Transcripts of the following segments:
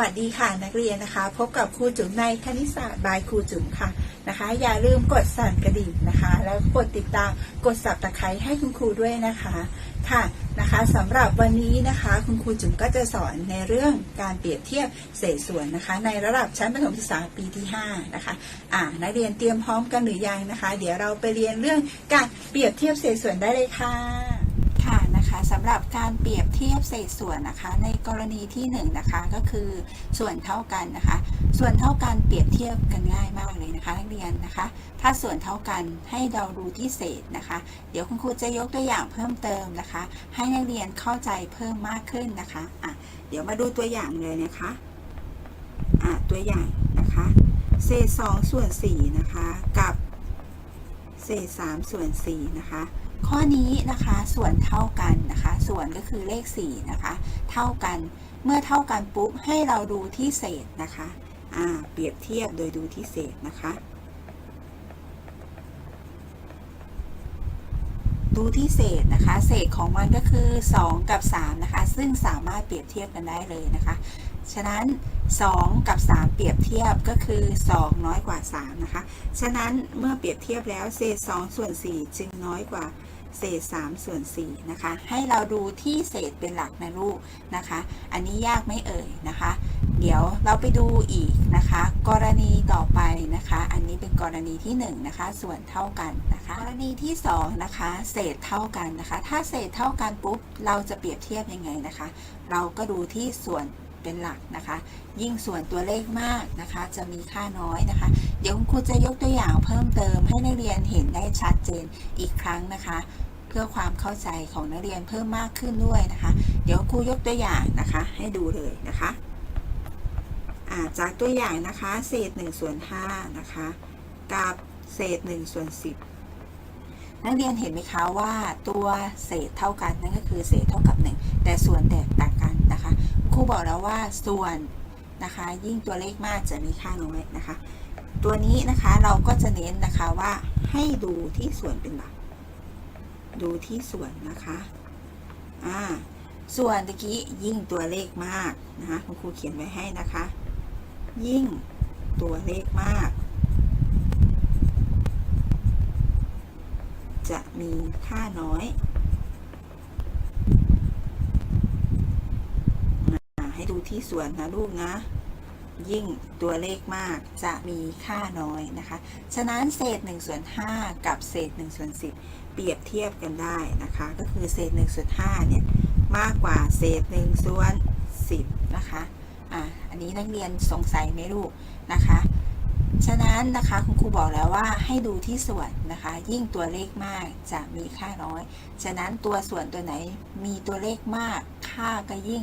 วัสดีค่ะนักเรียนนะคะ พบกับครูจุ๋มในคณิตศาสตร์บายครูจุ๋มค่ะนะคะ อย่าลืมกดสั่นกระดิ่งนะคะ แล้วกดติดตามกดสับตะไคร้ให้คุณครูด้วยนะคะค่ะนะคะสำหรับวันนี้นะคะ คุณครูจุ๋มก็จะสอนในเรื่องการเปรียบเทียบเศษส่วนนะคะ ในระดับชั้นประถมศึกษาปีที่5นะคะอ่านักเรียนเตรียมพร้อมกันหรือยังนะคะ เดี๋ยวเราไปเรียนเรื่องการเปรียบเทียบเศษส่วนได้เลยค่ะค่ะ นะคะสำหรับการเปรียบเทียบเศษส่วนนะคะ ในกรณีที่1นงนะคะก็คือส่วนเท่ากันนะคะ ส่วนเท่ากันเปรียบเทียบกันง่ายมากเลยนะคะนักเรียนนะคะ ถ้าส่วนเท่ากันให้เราดูที่เศษนะคะ เดี๋ยวคุณครูจะยกตัวอย่างเพิ่มเติมนะคะ ให้นักเรียนเข้าใจเพิ่มมากขึ้นนะคะอะเดี๋ยวมาดูตัวอย่างเลยนะคะอะตัวอย่างนะคะ เศษ2ส่วน4นะคะกับเศษ3ส่วน4นะคะ ข้อนี้นะคะส่วนเท่ากันนะคะ ส่วนก็คือเลข4นะคะเท่ากันเมื่อเท่ากันปุ๊บให้เราดูที่เศษนะคะอ่าเปรียบเทียบโดยดูที่เศษนะคะ ดูที่เศษนะคะ เศษของมันก็คือ 2 กับ 3 นะคะ ซึ่งสามารถเปรียบเทียบกันได้เลยนะคะ ฉะนั้น 2 กับ 3 เปรียบเทียบก็คือ 2 น้อยกว่า 3 นะคะ ฉะนั้นเมื่อเปรียบเทียบแล้วเศษ 2 ส่วน 4 จึงน้อยกว่าเศษ 3 ส่วน 4 นะคะ ให้เราดูที่เศษเป็นหลักนะลูกนะคะ อันนี้ยากไม่เอ่ยนะคะ เดี๋ยวเราไปดูอีกนะคะ กรณีต่อไปนะคะ อันนี้เป็นกรณีที่1นะคะ ส่วนเท่ากันนะคะ กรณีที่2นะคะ เศษเท่ากันนะคะ ถ้าเศษเท่ากันปุ๊บ เราจะเปรียบเทียบยังไงนะคะ เราก็ดูที่ส่วน เป็นหลักนะคะ ยิ่งส่วนตัวเลขมากนะคะ จะมีค่าน้อยนะคะ เดี๋ยวคุณครูจะยกตัวอย่างเพิ่มเติมให้นักเรียนเห็นได้ชัดเจนอีกครั้งนะคะ เพื่อความเข้าใจของนักเรียนเพิ่มมากขึ้นด้วยนะคะ เดี๋ยวครูยกตัวอย่างนะคะ ให้ดูเลยนะคะาจากตัวอย่างนะคะ เศษ1ส่วน5นะคะ กับเศษ1ส่วน10 นักเรียนเห็นไหมคะว่าตัวเศษเท่ากันนั่นก็คือเศษเท่ากับ 1 แต่ส่วนแตกต่างกัน ครูบอกแล้วว่าส่วนนะคะ ยิ่งตัวเลขมากจะมีค่าน้อยนะคะ ตัวนี้นะคะเราก็จะเน้นนะคะว่าให้ดูที่ส่วนเป็นหลัก ดูที่ส่วนนะคะอ่าส่วนตะกี้ยิ่งตัวเลขมากนะคะคุณครูเขียนไว้ให้นะคะ ยิ่งตัวเลขมาก จะมีค่าน้อยอ่า ให้ดูที่ส่วนนะลูกนะ ยิ่งตัวเลขมากจะมีค่าน้อยนะคะ ฉะนั้นเศษ1ส่วน5กับเศษ1ส่วน10 เปรียบเทียบกันได้นะคะ ก็คือเศษ1ส่วน5เนี่ยมากกว่าเศษ1ส่วน10นะคะอะอันนี้นักเรียนสงสัยไหมลูกนะคะ ฉะนั้นนะคะคุณครูบอกแล้วว่าให้ดูที่ส่วนนะคะ ยิ่งตัวเลขมากจะมีค่าน้อย ฉะนั้นตัวส่วนตัวไหนมีตัวเลขมาก ค่าก็ยิ่ง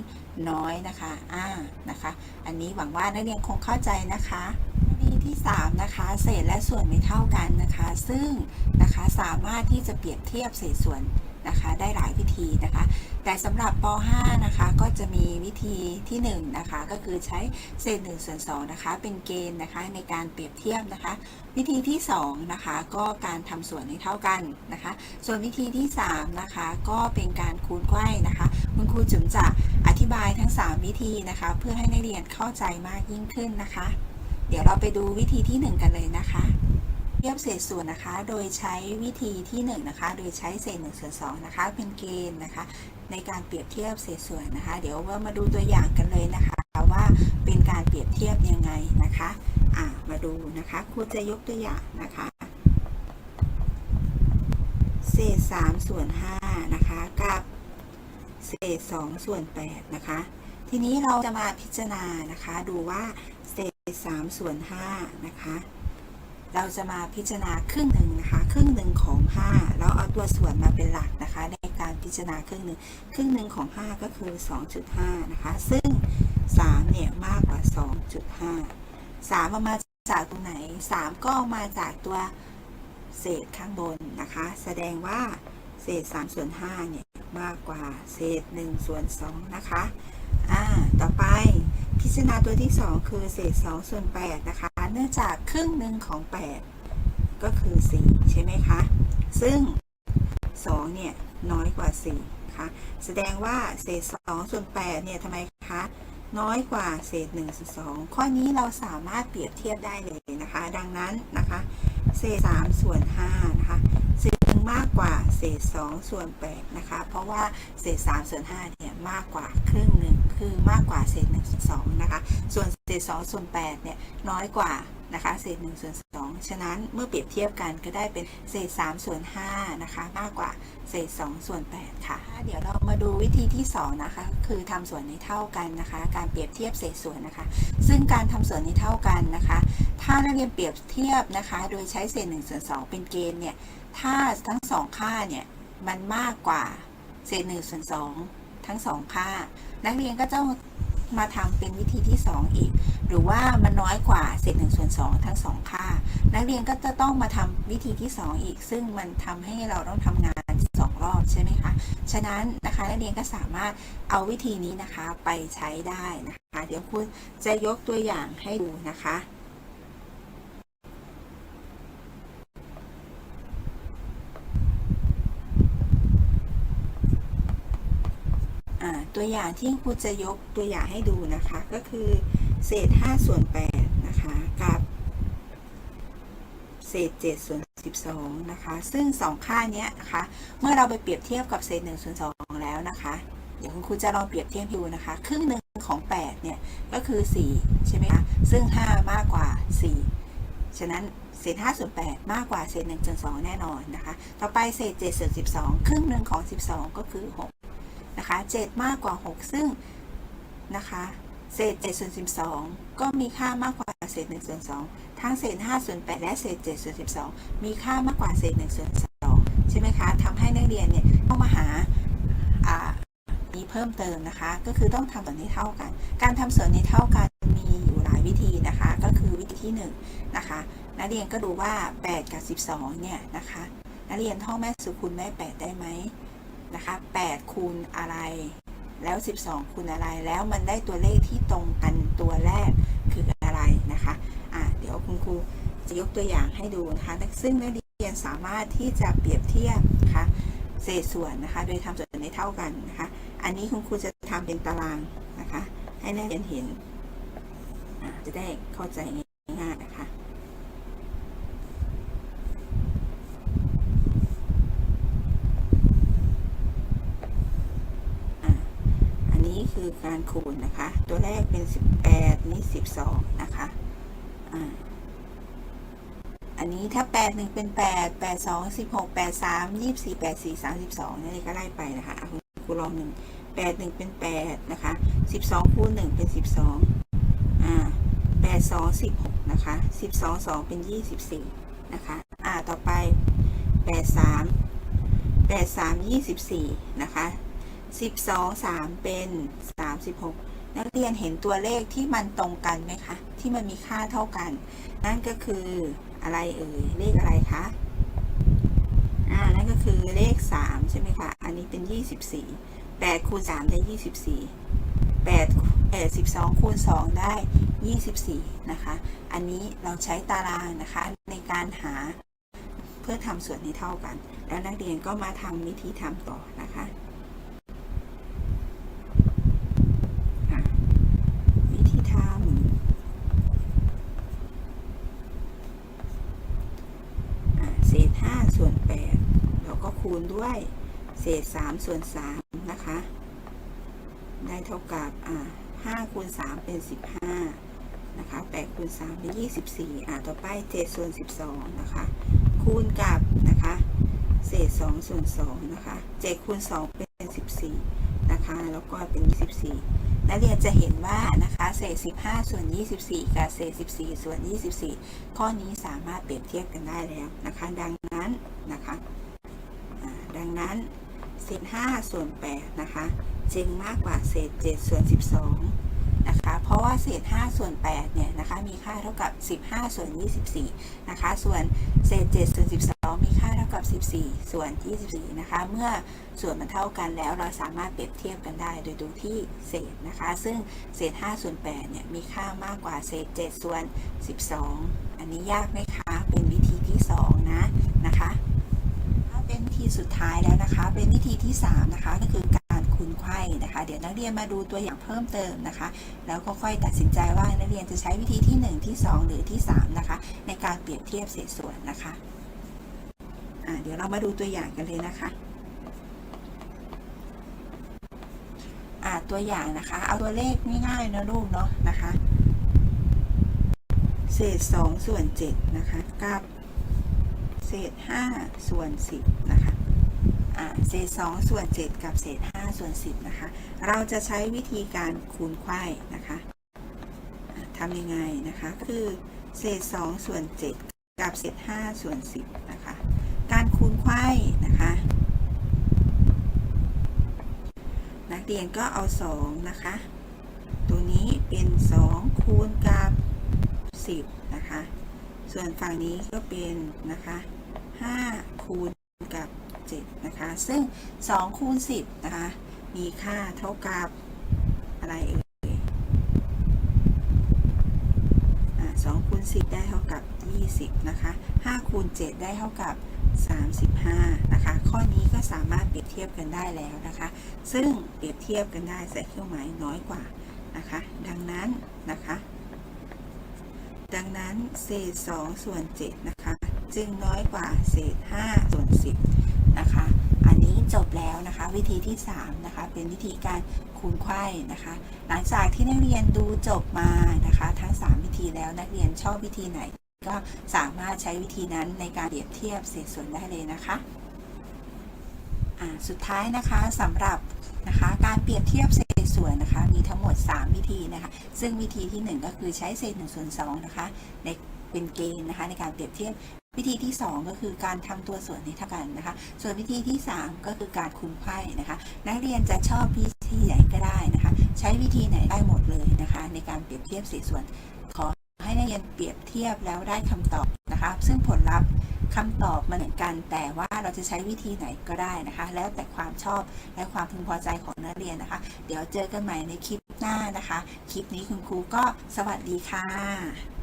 น้อยนะคะอ่านะคะ อันนี้หวังว่านักเรียนคงเข้าใจนะคะดีที่ 3 นะคะ เศษและส่วนไม่เท่ากันนะคะ ซึ่งนะคะสามารถที่จะเปรียบเทียบเศษส่วน นะคะ ได้หลายวิธีนะคะ แต่สำหรับป .5 นะคะ ก็จะมีวิธีที่1นะคะ ก็คือใช้เศษ1ส่วน2นะคะ เป็นเกณฑ์นะคะในการเปรียบเทียบนะคะ วิธีที่2นะคะ ก็การทำส่วนให้เท่ากันนะคะ ส่วนวิธีที่3นะคะ ก็เป็นการคูณไขว้นะคะ คุณครูจุ๋มจะอธิบายทั้ง 3 วิธีนะคะ เพื่อให้นักเรียนเข้าใจมากยิ่งขึ้นนะคะ เดี๋ยวเราไปดูวิธีที่ 1 กันเลยนะคะ เทียบเศษส่วนนะคะ โดยใช้วิธีที่1นะคะ โดยใช้เศษ1ส่วน2นะคะ เป็นเกณฑ์นะคะ ในการเปรียบเทียบเศษส่วนนะคะ เดี๋ยวเรามาดูตัวอย่างกันเลยนะคะ ว่าเป็นการเปรียบเทียบยังไงนะคะอ่ามาดูนะคะครูจะยกตัวอย่างนะคะ เศษ3ส่วน5นะคะ กับเศษ2ส่วน8นะคะ ทีนี้เราจะมาพิจารณานะคะ ดูว่าเศษ3ส่วน5นะคะ เราจะมาพิจารณาครึ่งหนึ่งนะคะ ครึ่งหนึ่งของ 5 แล้วเอาตัวส่วนมาเป็นหลักนะคะ ในการพิจารณาครึ่งหนึ่งครึ่งหนึ่งของ 5 ก็คือ 2.5 นะคะ ซึ่ง 3 เนี่ย มากกว่า 2.5 3มามาจากตรงไหน 3 ก็มาจากตัวเศษข้างบนนะคะ แสดงว่าเศษ3ส่วน5เนี่ย มากกว่าเศษ1ส่วน2นะคะอ่าต่อไปพิจารณาตัวที่ 2 คือเศษ2ส่วน8นะคะ เนื่องจากครึ่งหนึ่งของ 8 ก็คือ 4 ใช่ไหมคะ ซึ่ง 2 เนี่ย น้อยกว่า4นะคะแสดงว่าเศษ 2 ส่วน 8 เนี่ยทำไมคะ น้อยกว่าเศษ1ส่วน2ข้อนี้เราสามารถเปรียบเทียบได้เลยนะคะ ดังนั้นนะคะ เศษ 3 ส่วน 5 นะคะซึ่งมากกว่าเศษ 2 ส่วน 8 นะคะ เพราะว่าเศษ 3 ส่วน 5 เนี่ย มากกว่าครึ่งหนึ่ง คือมากกว่าเศษ1ส่วน2นะคะ ส่วนเศษ2ส่วน8เนี่ยน้อยกว่านะคะเศษ1ส่วน2ฉะนั้นเมื่อเปรียบเทียบกันก็ได้เป็นเศษ3ส่วน5นะคะมากกว่าเศษ2ส่วน8ค่ะ เดี๋ยวเรามาดูวิธีที่2นะคะคือทำส่วนให้เท่ากันนะคะ การเปรียบเทียบเศษส่วนนะคะ ซึ่งการทำส่วนให้เท่ากันนะคะ ถ้านักเรียนเปรียบเทียบนะคะ โดยใช้เศษ1ส่วน2เป็นเกณฑ์เนี่ยถ้าทั้งสองค่าเนี่ยมันมากกว่าเศษ1ส่วน2 ทั้งสองค่า นักเรียนก็ต้องมาทำเป็นวิธีที่ 2 อีก หรือว่ามันน้อยกว่าเศษ1ส่วน2ทั้งสองค่า นักเรียนก็จะต้องมาทำวิธีที่ 2 อีก ซึ่งมันทำให้เราต้องทำงานสองรอบใช่ไหมคะ ฉะนั้นนะคะนักเรียนก็สามารถเอาวิธีนี้นะคะไปใช้ได้นะคะ เดี๋ยวคุณจะยกตัวอย่างให้ดูนะคะ ตัวอย่างที่ครูจะยกตัวอย่างให้ดูนะคะ ก็คือ เศษ 5 ส่วน 8 นะคะ กับ เศษ 7 ส่วน 12 นะคะ ซึ่ง 2 ค่าเนี้ยนะคะ เมื่อเราไปเปรียบเทียบกับเศษ 1 ส่วน 2 แล้วนะคะ เดี๋ยวคุณครูจะลองเปรียบเทียบดูนะคะ ครึ่งหนึ่งของ 8 เนี่ย ก็คือ 4 ใช่ไหมคะ ซึ่ง 5 มากกว่า 4 ฉะนั้นเศษ5ส่วน8มากกว่าเศษ1ส่วน2แน่นอนนะคะ ต่อไปเศษ7ส่วน12 ครึ่งหนึ่งของ 12 ก็คือ 6 นะคะ 7 มากกว่า 6 ซึ่งนะคะเศษ7ส่วน12 ก็มีค่ามากกว่าเศษ1ส่วน2ทั้งเศษ5ส่วน8และเศษ7ส่วน12 มีค่ามากกว่าเศษ1ส่วน2ใช่ไหมคะทำให้นักเรียนเนี่ยต้องมาหาอ่านี้เพิ่มเติมนะคะ ก็คือต้องทำส่วนให้เท่ากัน การทำส่วนให้เท่ากันมีอยู่หลายวิธีนะคะ ก็คือวิธีที่1นะคะนักเรียนก็ดูว่า 8 กับ 12เนี่ยนะคะนักเรียนท่องแม่สุคูณแม่ 8 ได้ไหม นะคะ8คูณอะไร แล้ว 12 คูณอะไร แล้วมันได้ตัวเลขที่ตรงกันตัวแรกคืออะไรนะคะอะเดี๋ยวคุณครูจะยกตัวอย่างให้ดูนะคะ ซึ่งนักเรียนสามารถที่จะเปรียบเทียบนะคะเศษส่วนนะคะ โดยทำส่วนให้เท่ากันนะคะ อันนี้คุณครูจะทำเป็นตารางนะคะ ให้นักเรียนเห็น จะได้เข้าใจง่ายๆนะคะ อะอันนี้ คือการคูณนะคะ ตัวแรกเป็น 18 นี่ 12 นะคะอ่าอันนี้ถ้า 8 1 เป็น 8 8 2 16 8 3 24 8 4 32นี่ก็ไล่ไปนะคะคุณครูลองหนึ่ง8 1 เป็น 8 นะคะ 12 คูณ 1 เป็น 12อ่า8 2 16 นะคะ 12 2 เป็น 24 นะคะ อ่า ต่อไป 8 3 8 3 24 นะคะ 12 3 เป็น 36 นักเรียนเห็นตัวเลขที่มันตรงกันไหมคะ ที่มันมีค่าเท่ากัน นั่นก็คืออะไรเอ่ย เลขอะไรคะ อ่า นั่นก็คือเลข 3 ใช่ไหมคะ อันนี้เป็น 24 8คูณ3ได้ 24 8 8 12คูณ2ได้ 24 นะคะ อันนี้เราใช้ตารางนะคะ ในการหาเพื่อทำส่วนให้เท่ากัน แล้วนักเรียนก็มาทำวิธีทำต่อนะคะอะวิธีทำอะเศษ 5 ส่วน 8 เราก็ คูณด้วยเศษ 3 ส่วน 3 นะคะ ได้เท่ากับอ่า5คูณ 3 เป็น 15 นะคะ8คูณ 3 เป็น 24 อ่าต่อไป7ส่วน 12 นะคะ คูณกับนะคะ เศษ 2 ส่วน 2 นะคะ7คูณ 2 เป็น 14 นะคะ แล้วก็เป็น 24 นักเรียนจะเห็นว่านะคะเศษ 15 ส่วน 24 กับเศษ 14 ส่วน 24 ข้อนี้สามารถเปรียบเทียบกันได้แล้วนะคะ ดังนั้น นะคะอ่าดังนั้น เศษ5ส่วน8นะคะจึงมากกว่าเศษ7ส่วน12นะคะเพราะว่าเศษ5ส่วน8เนี่ยนะคะมีค่าเท่ากับ 15ส่วน24นะคะส่วนเศษ7ส่วน12 มีค่าเท่ากับ 14 ส่วน 24นะคะเมื่อส่วนมันเท่ากันแล้วเราสามารถเปรียบเทียบกันได้โดยดูที่เศษนะคะซึ่งเศษ5ส่วน8เนี่ยมีค่ามากกว่าเศษ7ส่วน 12 อันนี้ยากไหมคะเป็นวิธีที่ 2 นะนะคะ ธีสุดท้ายแล้วนะคะ เป็นวิธีที่ 3 นะคะ ก็คือการคูณไข้นะคะ เดี๋ยวนักเรียนมาดูตัวอย่างเพิ่มเติมนะคะ แล้วก็ค่อยตัดสินใจว่านักเรียนจะใช้วิธีที่ 1 ที่ 2 หรือที่ 3 นะคะ ในการเปรียบเทียบเศษส่วนนะคะอ่าเดี๋ยวเรามาดูตัวอย่างกันเลยนะคะตัวอย่างนะคะ เอาตัวเลขง่ายๆนะลูกเนาะนะคะ เศษ2ส่วน7นะคะกับ เศษ 5 ส่วน 10 นะคะเศษ 2 ส่วน 7 กับเศษ 5 ส่วน 10 นะคะ เราจะใช้วิธีการคูณไขว้นะคะทำยังไงนะคะ คือเศษ 2 ส่วน 7 กับเศษ 5 ส่วน 10 นะคะ การคูณไขว้นะคะ นักเรียนก็เอา 2 นะคะ ตัวนี้เป็น 2 คูณกับ 10 นะคะ ส่วนฝั่งนี้ก็เป็นนะคะ 5 คูณกับ 7 นะคะ ซึ่ง 2 คูณ 10 นะคะ มีค่าเท่ากับอะไรเอ่ยสอ่า2คูณ10 ได้เท่ากับ 20 นะคะ 5 คูณ 7 ได้เท่ากับ 35 นะคะ ข้อนี้ก็สามารถเปรียบเทียบกันได้แล้วนะคะ ซึ่งเปรียบเทียบกันได้ใส่เครื่องหมายน้อยกว่านะคะ ดังนั้นนะคะ ดังนั้นเศษ2ส่วน7นะคะ จึงน้อยกว่าเศษ5ส่วน10นะคะ อันนี้จบแล้วนะคะ วิธีที่3นะคะเป็นวิธีการคูณไขว้นะคะ หลังจากที่นักเรียนดูจบมานะคะ ทั้ง 3 วิธีแล้วนักเรียนชอบวิธีไหน ก็สามารถใช้วิธีนั้นในการเปรียบเทียบเศษส่วนได้เลยนะคะสุดท้ายนะคะสำหรับนะคะการเปรียบเทียบเศษส่วนนะคะมีทั้งหมด 3 วิธีนะคะ ซึ่งวิธีที่ 1 ก็คือใช้เศษ1ส่วน2นะคะในเป็นเกณฑ์นะคะในการเปรียบเทียบ วิธีที่ 2 ก็คือการทำตัวส่วนให้เท่ากันนะคะ ส่วนวิธีที่ 3 ก็คือการคูณไขว้นะคะ นักเรียนจะชอบวิธีไหนก็ได้นะคะ ใช้วิธีไหนได้หมดเลยนะคะ ในการเปรียบเทียบเศษส่วน ขอให้นักเรียนเปรียบเทียบแล้วได้คำตอบนะคะ ซึ่งผลลัพธ์คำตอบมันเหมือนกัน แต่ว่าเราจะใช้วิธีไหนก็ได้นะคะ แล้วแต่ความชอบและความพึงพอใจของนักเรียนนะคะ เดี๋ยวเจอกันใหม่ในคลิปหน้านะคะ คลิปนี้คุณครูก็สวัสดีค่ะ